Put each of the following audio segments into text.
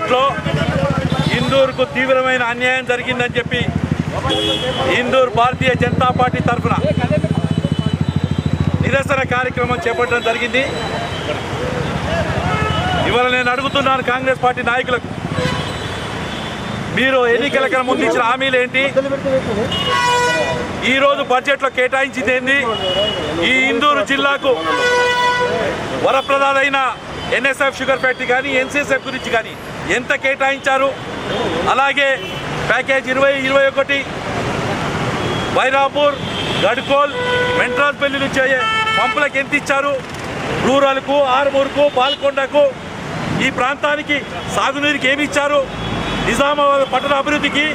మార్కెట్లో ఇందూరుకు తీవ్రమైన అన్యాయం జరిగిందని చెప్పి ఇందూరు భారతీయ జనతా పార్టీ తరఫున నిరసన కార్యక్రమం చేపట్టడం జరిగింది. ఇవాళ నేను అడుగుతున్నాను కాంగ్రెస్ పార్టీ నాయకులకు మీరు ఎన్నికల కన్నా ముందు ఇచ్చిన హామీలు ఏంటి? ఈ రోజు బడ్జెట్లో కేటాయించింది ఏంది? ఈ ఇందూరు జిల్లాకు వరప్రదాదైన ఎన్ఎస్ఎఫ్ షుగర్ ఫ్యాక్టరీ కానీ ఎన్సీఎస్ఎఫ్ గురించి కానీ ఎంత కేటాయించారు? అలాగే ప్యాకేజ్ ఇరవై ఇరవై ఒకటి వైరాపూర్ గడ్కోల్ మెంట్రాజ్పల్లి నుంచి అయ్యే పంపులకు ఎంత ఇచ్చారు? రూరల్కు ఆరుమూరుకు పాల్కొండకు ఈ ప్రాంతానికి సాగునీరుకి ఏమి ఇచ్చారు? నిజామాబాద్ పట్టణ అభివృద్ధికి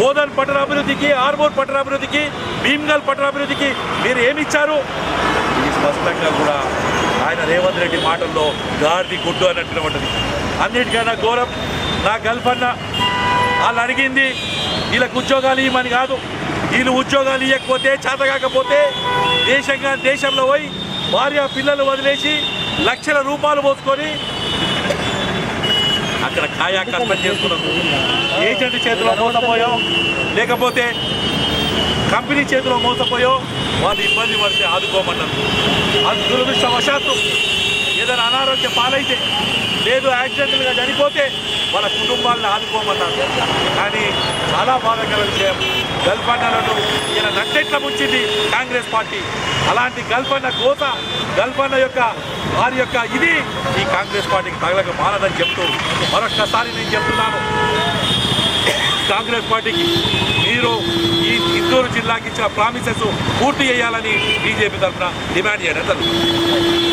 బోధన్ పట్టణ అభివృద్ధికి ఆర్మూర్ పట్టణ అభివృద్ధికి భీమ్గల్ పట్టణ అభివృద్ధికి మీరు ఏమి ఇచ్చారు? ఇది స్పష్టంగా కూడా ఆయన రేవంత్ రెడ్డి మాటల్లో గాడిది గుడ్డు అన్నట్టుగా ఉంటుంది. అన్నిటికన్నా ఘోరం నా గల్ఫన్న వాళ్ళు అడిగింది వీళ్ళకు ఉద్యోగాలు ఇవ్వమని కాదు. వీళ్ళు ఉద్యోగాలు ఇవ్వకపోతే చేతకాకపోతే దేశంగా దేశంలో పోయి భార్య పిల్లలు వదిలేసి లక్షల రూపాయలు పోసుకొని అక్కడ కాయా కష్టం చేసుకున్నాము ఏజెంట్ చేతిలో మోసపోయో. లేకపోతే కంపెనీ చేతిలో మోసపోయో. వాళ్ళు ఇబ్బంది పడితే ఆదుకోమన్నారు. అది దురదృష్టవశాత్తు ఏదైనా అనారోగ్య పాలైతే లేదు యాక్సిడెంట్గా చనిపోతే వాళ్ళ కుటుంబాలను ఆదుకోమన్నారు కానీ చాలా బాధాకర విషయం. గల్పన్నలను ఈయన నట్టెట్ల ముంచింది కాంగ్రెస్ పార్టీ. అలాంటి గల్పన్న కోత గల్పన్న యొక్క వారి యొక్క ఇది ఈ కాంగ్రెస్ పార్టీకి తగలక మారదని చెప్తూ మరొక్కసారి నేను చెప్తున్నాను. కాంగ్రెస్ పార్టీకి మీరు ఈ చిత్తూరు జిల్లాకి ఇచ్చిన ప్రామిసెస్ పూర్తి చేయాలని బీజేపీ తరఫున డిమాండ్ చేయడం జరుగుతుంది.